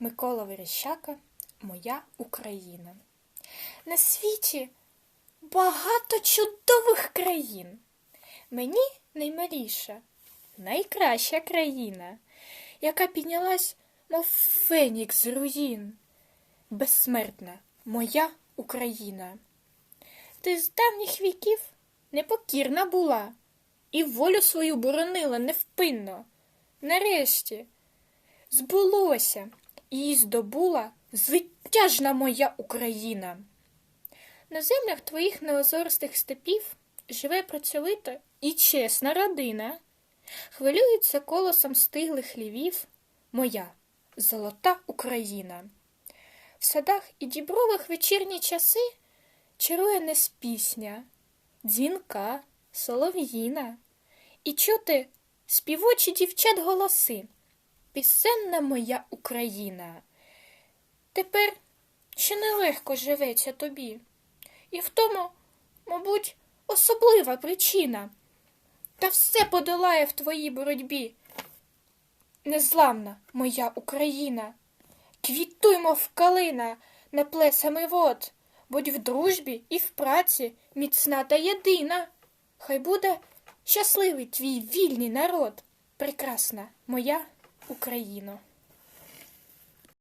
Микола Верещака Моя Україна. На світі багато чудових країн. Мені наймиліша, найкраща країна, яка піднялась, мов фенікс з руїн. Безсмертна моя Україна. Ти з давніх віків непокірна була і волю свою боронила невпинно. Нарешті збулося, її здобула звитяжна моя Україна. На землях твоїх неозористих степів живе працьовита і чесна родина. Хвилюється колосом стиглих лівів моя золота Україна. В садах і дібрових вечірні часи чарує нес пісня, дзвінка, солов'їна, і чути співочі дівчат голоси. Пісенна моя Україна. Тепер ще нелегко живеться тобі, і в тому, мабуть, особлива причина. Та все подолає в твоїй боротьбі. Незламна моя Україна, квітуй, мов калина на плесами вод, будь в дружбі і в праці міцна та єдина. Хай буде щасливий твій вільний народ, прекрасна моя Україно.